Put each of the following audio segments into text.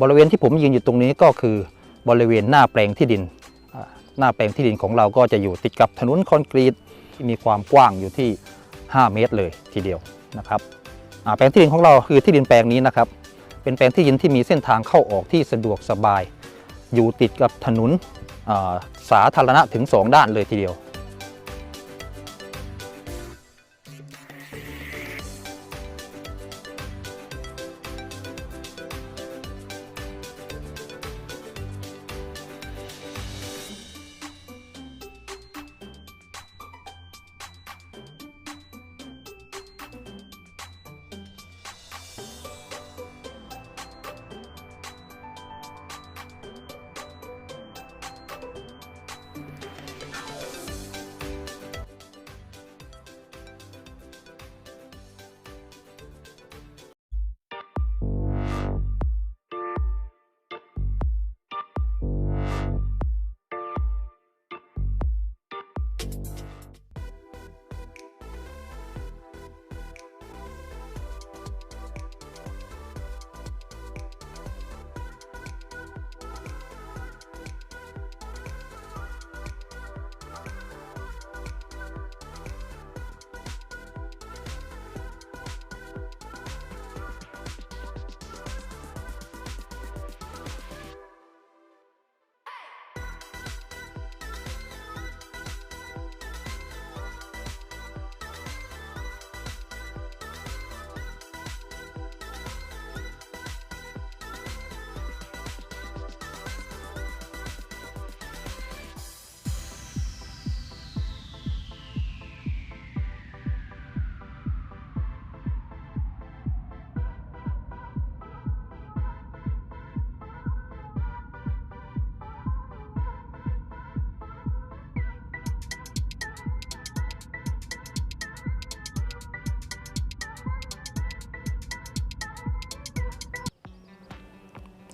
บริเวณที่ผมยืนอยู่ตรงนี้ก็คือบริเวณหน้าแปลงที่ดิน หน้าแปลงที่ดินของเราก็จะอยู่ติดกับถนนคอนกรีตที่มีความกว้างอยู่ที่ 5 เมตรเลยทีเดียวนะครับแปลงที่ดินของเราคือที่ดินแปลงนี้นะครับ เป็นแปลงที่ดินที่มีเส้นทางเข้าออกที่สะดวกสบาย อยู่ติดกับถนนสาธารณะถึง 2 ด้านเลยทีเดียว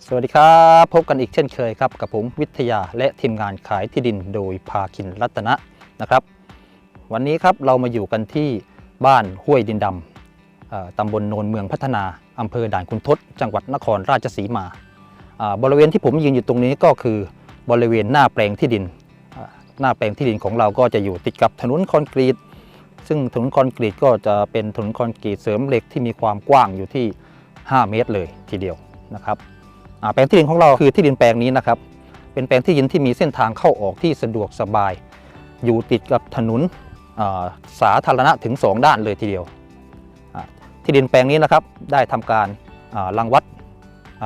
สวัสดีครับ พบกันอีกเช่นเคยครับ กับผมวิทยาและทีมงานขายที่ดินโดยพาคินรัตนะนะครับ วันนี้ครับเรามาอยู่กันที่บ้านห้วยดินดำตำบลโนนเมืองพัฒนาอำเภอด่านคุณทศ จังหวัดนครราชสีมา บริเวณที่ผมยืนอยู่ตรงนี้ก็คือบริเวณหน้าแปลงที่ดิน หน้าแปลงที่ดินของเราก็จะอยู่ติดกับถนนคอนกรีต ซึ่งถนนคอนกรีตก็จะเป็นถนนคอนกรีตเสริมเหล็กที่มีความกว้างอยู่ที่ 5 เมตรเลยทีเดียวนะครับ แปลงที่ดินของเราคือที่ดินแปลงนี้นะครับ เป็นแปลงที่ดินที่มีเส้นทางเข้าออกที่สะดวกสบาย อยู่ติดกับถนนสาธารณะถึง 2 ด้านเลยทีเดียว ที่ดินแปลงนี้นะครับได้ทำการรังวัดอ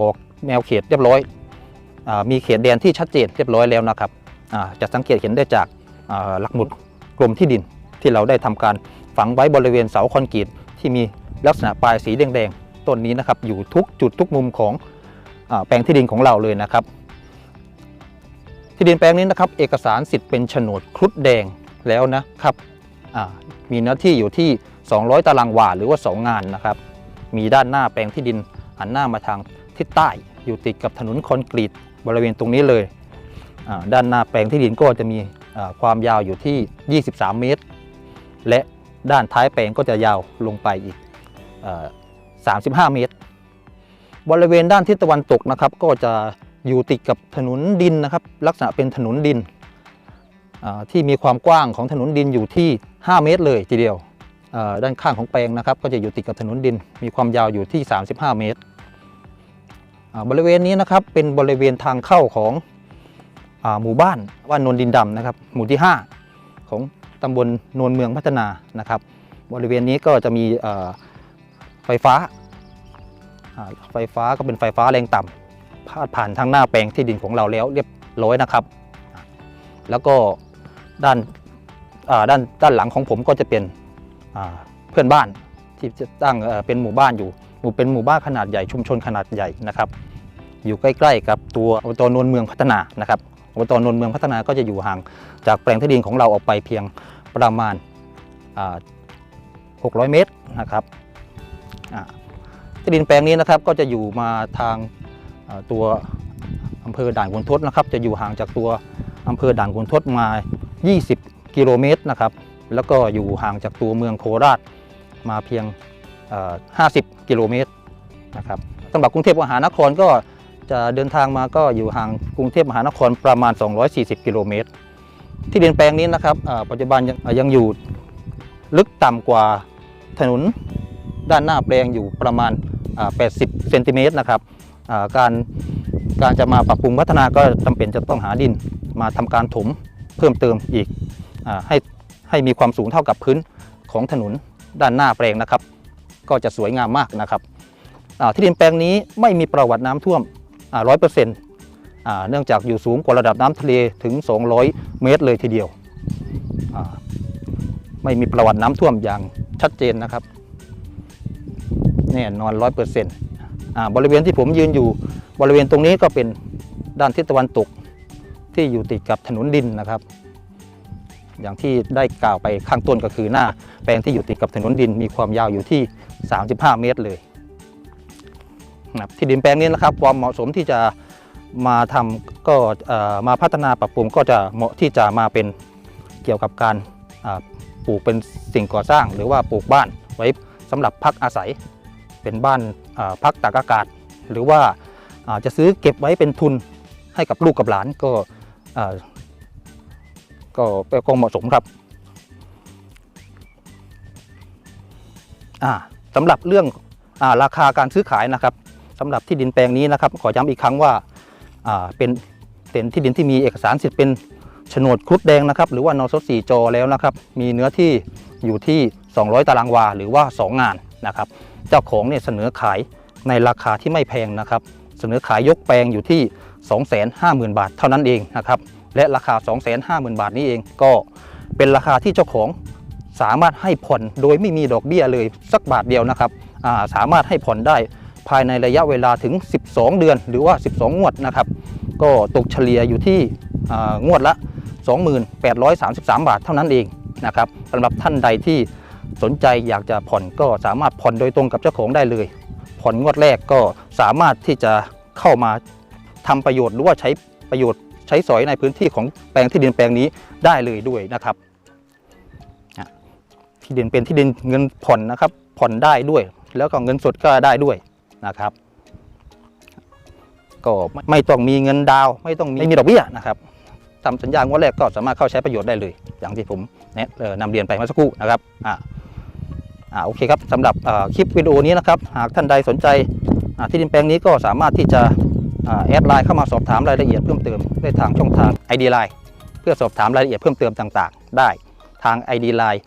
บอกแนวเขตเรียบร้อยอมีเขตแดนที่ชัดเจนเรียบร้อยแล้วนะครับจะสังเกตเห็นได้จากหลักหมุดกรมที่ดินที่เราได้ทำการฝังไว้บริเวณเสาคอนกรีตที่มีลักษณะปลายสีแดงๆ ต้นนี้นะครับ อยู่ทุกจุดทุกมุมของอแปลงที่ดินของเราเลยนะครับ ที่ดินแปลงนี้นะครับ เอกสารสิทธิ์เป็นโฉนดครุฑแดงแล้วนะครับมีเนื้อที่อยู่ที่ 200 ตารางวาหรือว่า 2 งานนะครับ มีด้านหน้าแปลงที่ดินหันหน้ามาทางทิศใต้ อยู่ติดกับถนนคอนกรีตบริเวณตรงนี้เลยด้านหน้าแปลงที่ดินก็จะมีความยาวอยู่ที่ 23 เมตร และด้านท้ายแปลงก็จะยาวลงไปอีก 35 เมตร บริเวณด้านทิศตะวันตกนะครับ ก็จะอยู่ติดกับถนนดินนะครับ ลักษณะเป็นถนนดิน ที่มีความกว้างของถนนดินอยู่ที่ 5 เมตรเลยทีเดียว ด้านข้างของแปลงนะครับ ก็จะอยู่ติดกับถนนดิน มีความยาวอยู่ที่ 35 เมตร บริเวณนี้นะครับเป็นบริเวณทางเข้าของอหมู่บ้านว่านนดินดำนะครับ หมู่ที่ 5 ของตำบลโนนเมืองพัฒนานะครับ บริเวณนี้ก็จะมีไฟฟ้า ไฟฟ้าก็เป็นไฟฟ้าแรงต่ำพาดผ่านทางหน้าแปลงที่ดินของเราแล้วเรียบร้อยนะครับ แล้วก็ด้านด้านด้านหลังของผมก็จะเป็นเพื่อนบ้านที่จะตั้งเป็นหมู่บ้านอยู่หมู่เป็นหมู่บ้านขนาดใหญ่ชุมชนขนาดใหญ่นะครับ อยู่ใกล้ ๆ กับตัวอบตนนเมืองพัฒนานะครับอบตนนเมืองพัฒนาก็จะอยู่ห่างจากแปลงที่ดินของเราออกไปเพียงประมาณ600 เมตรนะครับ ที่ดินแปลงนี้นะครับก็จะอยู่มาทางตัวอำเภอด่านขุนทดนะครับ จะอยู่ห่างจากตัวอำเภอด่านขุนทดมา 20 กิโลเมตรนะครับ แล้วก็อยู่ห่างจากตัวเมืองโคราชมาเพียง 50 กิโลเมตรนะครับสำหรับกรุงเทพมหานครก็จะเดินทางมาก็อยู่ห่างกรุงเทพมหานครประมาณ 240 กิโลเมตร ที่ดินแปลงนี้นะครับปัจจุบันยังอยู่ลึกต่ำกว่าถนนด้านหน้าแปลงอยู่ประมาณ 80เซนติเมตรนะครับการการจะมาปรับปรุงพัฒนาก็จำเป็นจะต้องหาดินมาทำการถมเพิ่มเติมอีกอให้ให้มีความสูงเท่ากับพื้นของถนนด้านหน้าแปลงนะครับ ก็จะสวยงามมากนะครับที่ดินแปลงนี้ไม่มีประวัติน้ำท่วมร้อยเปอร์เซ็นต์เนื่องจากอยู่สูงกว่าระดับน้ำทะเลถึง 200 เมตรเลยทีเดียว ไม่มีประวัติน้ำท่วมอย่างชัดเจนนะครับ แน่นอนร้อยเปอร์เซ็นต์บริเวณที่ผมยืนอยู่บริเวณตรงนี้ก็เป็นด้านทิศตะวันตกที่อยู่ติดกับถนนดินนะครับ อย่างที่ได้กล่าวไปข้างต้นก็คือหน้า แปลงที่อยู่ติดกับถนนดินมีความยาวอยู่ที่ 35 เมตรเลยนะครับที่ดินแปลงนี้นะครับ ความเหมาะสมที่จะมาทำก็เอ่อมาพัฒนาปรับปรุงก็จะเหมาะที่จะมาเป็นเกี่ยวกับการปลูกเป็นสิ่งก่อสร้าง หรือว่าปลูกบ้านไว้สำหรับพักอาศัย เป็นบ้านพักตากอากาศ หรือว่าจะซื้อเก็บไว้เป็นทุนให้กับลูกกับหลานก็ก็ก็เหมาะสมครับสำหรับเรื่องอาราคาการซื้อขายนะครับสำหรับที่ดินแปลงนี้นะครับ ขอย้ำอีกครั้งว่าเป็นเป็นที่ดินที่มีเอกสารสิทธิ์เป็นโฉนดครุฑแดงนะครับ หรือว่านอสสี่จอแล้วนะครับ มีเนื้อที่อยู่ที่ 200 ตารางวาหรือว่า 2 งาน นะครับ เจ้าของเนี่ยเสนอขายในราคาที่ไม่แพงนะครับ เสนอขายยกแปลงอยู่ที่ 250,000 บาทเท่านั้นเองนะครับ และราคา 250,000 บาทนี้เองก็เป็นราคาที่เจ้าของสามารถให้ผ่อนโดยไม่มีดอกเบี้ยเลยสักบาทเดียวนะครับาสามารถให้ผ่อนได้ภายในระยะเวลาถึง 12 เดือนหรือว่า 12 งวดนะครับ ก็ตกเฉลี่ยอยู่ที่อ่างวดละ 2833 บาทเท่านั้นเองนะครับสำหรับท่านใดที่ สนใจอยากจะผ่อนก็สามารถผ่อนโดยตรงกับเจ้าของได้เลย ผ่อนงวดแรกก็สามารถที่จะเข้ามาทำประโยชน์หรือว่าใช้ประโยชน์ใช้สอยในพื้นที่ของแปลงที่ดินแปลงนี้ได้เลยด้วยนะครับที่ดินเป็นที่ดินเงินผ่อนนะครับ ผ่อนได้ด้วย แล้วก็เงินสดก็ได้ด้วยนะครับ ก็ไม่ต้องมีเงินดาวไม่ต้องมีไม่มีดอกเบี้ยนะครับทำสัญญางวดแรกก็สามารถเข้าใช้ประโยชน์ได้เลย อย่างที่ผมแนะเอ่อนำเรียนไปเมื่อสักครู่นะครับอ่า โอเคครับสำหรับคลิปวิดีโอนี้นะครับหากท่านใดสนใจที่ดินแปลงนี้ก็สามารถที่จะแอดไลน์เข้ามาสอบถามรายละเอียดเพิ่มเติมได้ทางช่องทาง ID Line เพื่อสอบถามรายละเอียดเพิ่มเติมต่างๆ ได้ทาง ID Line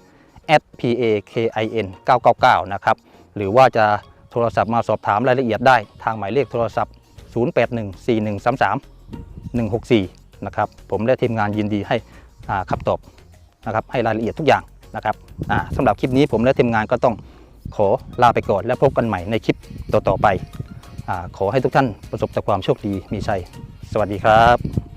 @pakin 999นะครับหรือว่าจะโทรศัพท์มาสอบถามรายละเอียดได้ทางหมายเลขโทรศัพท์ 0814133164 นะครับผมและทีมงานยินดีให้คำตอบนะครับให้รายละเอียดทุกอย่าง นะครับสำหรับคลิปนี้ผมและทีมงานก็ต้องขอลาไปก่อน และพบกันใหม่ในคลิปต่อๆไปอขอให้ทุกท่านประสบแต่ความโชคดีมีชัย สวัสดีครับ